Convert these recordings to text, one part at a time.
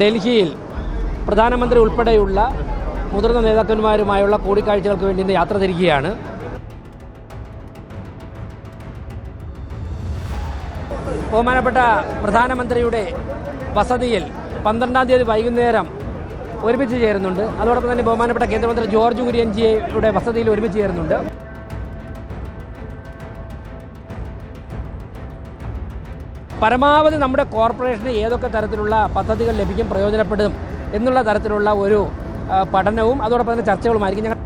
ഡൽഹിയിൽ പ്രധാനമന്ത്രി ഉൾപ്പെടെയുള്ള മുതിർന്ന നേതാക്കന്മാരുമായുള്ള കൂടിക്കാഴ്ചകൾക്ക് വേണ്ടി യാത്ര തിരിക്കുകയാണ് ബഹുമാനപ്പെട്ട പ്രധാനമന്ത്രിയുടെ വസതിയിൽ പന്ത്രണ്ടാം തീയതി വൈകുന്നേരം ഒരുമിച്ച് ചേരുന്നുണ്ട്. അതോടൊപ്പം തന്നെ ബഹുമാനപ്പെട്ട കേന്ദ്രമന്ത്രി ജോർജ് കുര്യൻജിയുടെ വസതിയിൽ ഒരുമിച്ച് ചേരുന്നുണ്ട്. പരമാവധി നമ്മുടെ കോർപ്പറേഷന് ഏതൊക്കെ തരത്തിലുള്ള പദ്ധതികൾ ലഭിക്കും പ്രയോജനപ്പെടും എന്നുള്ള തരത്തിലുള്ള ഒരു പഠനവും അതോടൊപ്പം തന്നെ ചർച്ചകളുമായിരിക്കും. ഞങ്ങൾ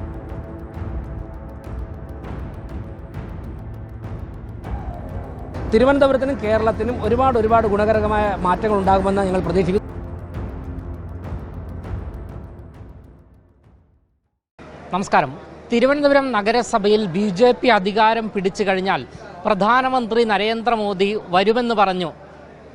തിരുവനന്തപുരത്തിനും കേരളത്തിനും ഒരുപാട് ഒരുപാട് ഗുണകരമായ മാറ്റങ്ങൾ ഉണ്ടാകുമെന്ന് ഞങ്ങൾ പ്രതീക്ഷിക്കുന്നു. നമസ്കാരം. തിരുവനന്തപുരം നഗരസഭയിൽ ബി ജെ പി അധികാരം പിടിച്ചു കഴിഞ്ഞാൽ പ്രധാനമന്ത്രി നരേന്ദ്രമോദി വരുമെന്ന് പറഞ്ഞു.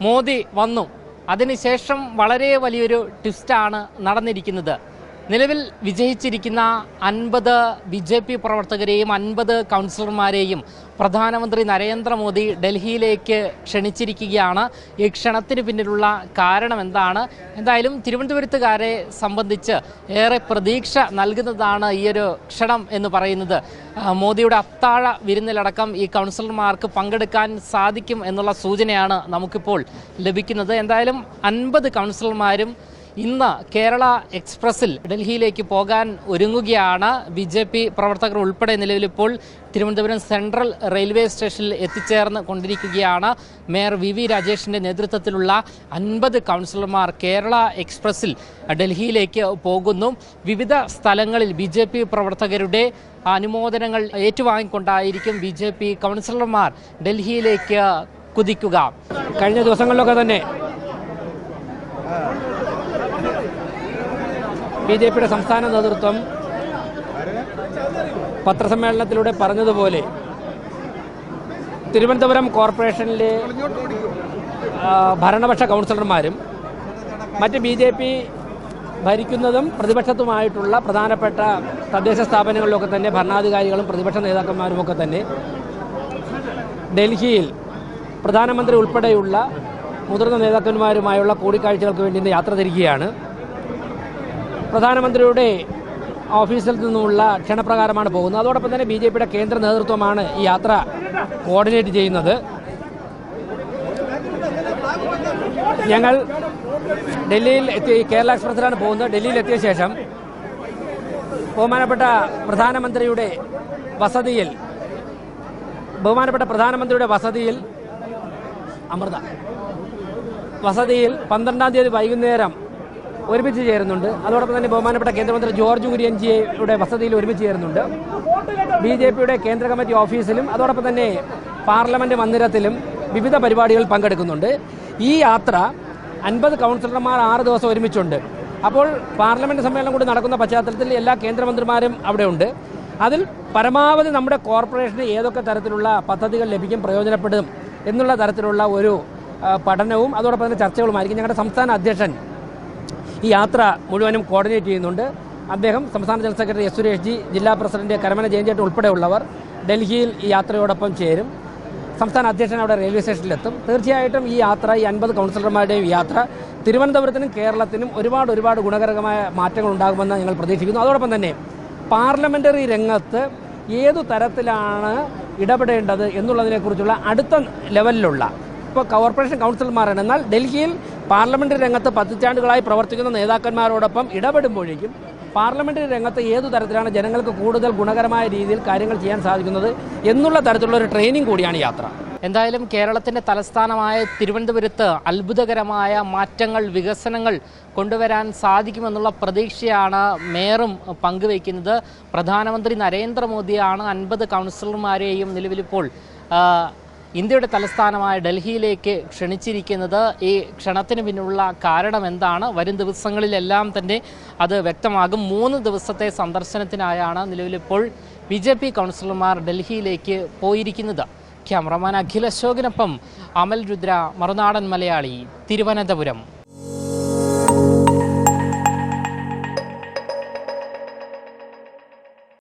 മോദി വന്നു. അതിനുശേഷം വളരെ വലിയൊരു ട്വിസ്റ്റാണ് നടന്നിരിക്കുന്നത്. നിലവിൽ വിജയിച്ചിരിക്കുന്ന അൻപത് ബി ജെ പി പ്രവർത്തകരെയും അൻപത് കൗൺസിലർമാരെയും പ്രധാനമന്ത്രി നരേന്ദ്രമോദി ഡൽഹിയിലേക്ക് ക്ഷണിച്ചിരിക്കുകയാണ്. ഈ ക്ഷണത്തിന് പിന്നിലുള്ള കാരണം എന്താണ്? എന്തായാലും തിരുവനന്തപുരത്തുകാരെ സംബന്ധിച്ച് ഏറെ പ്രതീക്ഷ നൽകുന്നതാണ് ഈ ഒരു ക്ഷണം എന്ന് പറയുന്നത്. മോദിയുടെ അത്താഴ വിരുന്നിലടക്കം ഈ കൗൺസിലർമാർക്ക് പങ്കെടുക്കാൻ സാധിക്കും എന്നുള്ള സൂചനയാണ് നമുക്കിപ്പോൾ ലഭിക്കുന്നത്. എന്തായാലും അൻപത് കൗൺസിലർമാരും ഇന്ന് കേരള എക്സ്പ്രസിൽ ഡൽഹിയിലേക്ക് പോകാൻ ഒരുങ്ങുകയാണ് ബി ജെ പി പ്രവർത്തകർ ഉൾപ്പെടെ നിലവിലിപ്പോൾ തിരുവനന്തപുരം സെൻട്രൽ റെയിൽവേ സ്റ്റേഷനിൽ എത്തിച്ചേർന്ന് കൊണ്ടിരിക്കുകയാണ്. മേയർ വി വി രാജേഷിന്റെ നേതൃത്വത്തിലുള്ള അൻപത് കൗൺസിലർമാർ കേരള എക്സ്പ്രസിൽ ഡൽഹിയിലേക്ക് പോകുന്നു. വിവിധ സ്ഥലങ്ങളിൽ ബി ജെ പി പ്രവർത്തകരുടെ അനുമോദനങ്ങൾ ഏറ്റുവാങ്ങിക്കൊണ്ടായിരിക്കും ബി ജെ പി കൗൺസിലർമാർ ഡൽഹിയിലേക്ക് കുതിക്കുക. കഴിഞ്ഞ ദിവസങ്ങളിലൊക്കെ തന്നെ ബി ജെ പിയുടെ സംസ്ഥാന നേതൃത്വം പത്രസമ്മേളനത്തിലൂടെ പറഞ്ഞതുപോലെ തിരുവനന്തപുരം കോർപ്പറേഷനിലെ ഭരണപക്ഷ കൗൺസിലർമാരും മറ്റ് ബി ജെ പി ഭരിക്കുന്നതും പ്രതിപക്ഷത്തുമായിട്ടുള്ള പ്രധാനപ്പെട്ട തദ്ദേശ സ്ഥാപനങ്ങളിലൊക്കെ തന്നെ ഭരണാധികാരികളും പ്രതിപക്ഷ നേതാക്കന്മാരുമൊക്കെ തന്നെ ഡൽഹിയിൽ പ്രധാനമന്ത്രി ഉൾപ്പെടെയുള്ള മുതിർന്ന നേതാക്കന്മാരുമായുള്ള കൂടിക്കാഴ്ചകൾക്ക് വേണ്ടി യാത്ര തിരിക്കുകയാണ് പ്രധാനമന്ത്രിയുടെ ഓഫീസിൽ നിന്നുമുള്ള ക്ഷണപ്രകാരമാണ് പോകുന്നത്. അതോടൊപ്പം തന്നെ ബി ജെ പിയുടെ കേന്ദ്ര നേതൃത്വമാണ് ഈ യാത്ര കോർഡിനേറ്റ് ചെയ്യുന്നത്. ഞങ്ങൾ ഡൽഹിയിൽ എത്തി കേരള എക്സ്പ്രസിലാണ് പോകുന്നത്. ഡൽഹിയിൽ എത്തിയ ശേഷം ബഹുമാനപ്പെട്ട പ്രധാനമന്ത്രിയുടെ വസതിയിൽ ബഹുമാനപ്പെട്ട പ്രധാനമന്ത്രിയുടെ വസതിയിൽ അമൃത വസതിയിൽ പന്ത്രണ്ടാം തീയതി വൈകുന്നേരം ഒരുമിച്ച് ചേരുന്നുണ്ട്. അതോടൊപ്പം തന്നെ ബഹുമാനപ്പെട്ട കേന്ദ്രമന്ത്രി ജോർജ് കുര്യൻജിയുടെ വസതിയിൽ ഒരുമിച്ച് ചേരുന്നുണ്ട്. ബി ജെ പിയുടെ കേന്ദ്ര കമ്മിറ്റി ഓഫീസിലും അതോടൊപ്പം തന്നെ പാർലമെന്റ് മന്ദിരത്തിലും വിവിധ പരിപാടികൾ പങ്കെടുക്കുന്നുണ്ട്. ഈ യാത്ര അൻപത് കൗൺസിലർമാർ ആറ് ദിവസം ഒരുമിച്ചുണ്ട്. അപ്പോൾ പാർലമെന്റ് സമ്മേളനം കൂടി നടക്കുന്ന പശ്ചാത്തലത്തിൽ എല്ലാ കേന്ദ്രമന്ത്രിമാരും അവിടെ ഉണ്ട് അതിൽ പരമാവധി നമ്മുടെ കോർപ്പറേഷന് ഏതൊക്കെ തരത്തിലുള്ള പദ്ധതികൾ ലഭിക്കും പ്രയോജനപ്പെടും എന്നുള്ള തരത്തിലുള്ള ഒരു പഠനവും അതോടൊപ്പം തന്നെ ചർച്ചകളുമായിരിക്കും. ഞങ്ങളുടെ സംസ്ഥാന അധ്യക്ഷൻ ഈ യാത്ര മുഴുവനും കോർഡിനേറ്റ് ചെയ്യുന്നുണ്ട്. അദ്ദേഹം സംസ്ഥാന general secretary S Suresh ji ജില്ലാ പ്രസിഡന്റ് കരമന ജയഞ്ചേട്ടൻ ഉൾപ്പെടെയുള്ളവർ ഡൽഹിയിൽ ഈ യാത്രയോടൊപ്പം ചേരും. സംസ്ഥാന അധ്യക്ഷൻ അവിടെ റെയിൽവേ സ്റ്റേഷനിലെത്തും. തീർച്ചയായിട്ടും ഈ യാത്ര ഈ അൻപത് കൗൺസിലർമാരുടെയും യാത്ര തിരുവനന്തപുരത്തിനും കേരളത്തിനും ഒരുപാട് ഒരുപാട് ഗുണകരമായ മാറ്റങ്ങൾ ഉണ്ടാകുമെന്ന് ഞങ്ങൾ പ്രതീക്ഷിക്കുന്നു. അതോടൊപ്പം തന്നെ പാർലമെന്ററി രംഗത്ത് ഏതു തരത്തിലാണ് ഇടപെടേണ്ടത് എന്നുള്ളതിനെക്കുറിച്ചുള്ള അടുത്ത ലെവലിലുള്ള ഇപ്പോൾ കോർപ്പറേഷൻ കൗൺസിലർമാരാണ് എന്നാൽ ഡൽഹിയിൽ പാർലമെന്ററി രംഗത്ത് പതിറ്റാണ്ടുകളായി പ്രവർത്തിക്കുന്ന നേതാക്കന്മാരോടൊപ്പം ഇടപെടുമ്പോഴേക്കും പാർലമെന്ററി രംഗത്ത് ഏതു തരത്തിലാണ് ജനങ്ങൾക്ക് കൂടുതൽ ഗുണകരമായ രീതിയിൽ കാര്യങ്ങൾ ചെയ്യാൻ സാധിക്കുന്നത് എന്നുള്ള തരത്തിലുള്ള ഒരു ട്രെയിനിങ് കൂടിയാണ് യാത്ര. എന്തായാലും കേരളത്തിന്റെ തലസ്ഥാനമായ തിരുവനന്തപുരത്ത് അത്ഭുതകരമായ മാറ്റങ്ങൾ വികസനങ്ങൾ കൊണ്ടുവരാൻ സാധിക്കുമെന്നുള്ള പ്രതീക്ഷയാണ് മേയറും പങ്കുവയ്ക്കുന്നത്. പ്രധാനമന്ത്രി നരേന്ദ്രമോദിയാണ് അൻപത് കൗൺസിലർമാരെയും നിലവിലിപ്പോൾ ഇന്ത്യയുടെ തലസ്ഥാനമായ ഡൽഹിയിലേക്ക് ക്ഷണിച്ചിരിക്കുന്നത് ഈ ക്ഷണത്തിന് പിന്നിലുള്ള കാരണം എന്താണ്? വരും ദിവസങ്ങളിലെല്ലാം തന്നെ അത് വ്യക്തമാകും. മൂന്ന് ദിവസത്തെ സന്ദർശനത്തിനായാണ് നിലവിലിപ്പോൾ ബി ജെ പി കൗൺസിലർമാർ ഡൽഹിയിലേക്ക് പോയിരിക്കുന്നത്. ക്യാമറമാൻ അഖിൽ അശോകിനൊപ്പം അമൽ രുദ്ര മറുനാടൻ മലയാളി തിരുവനന്തപുരം.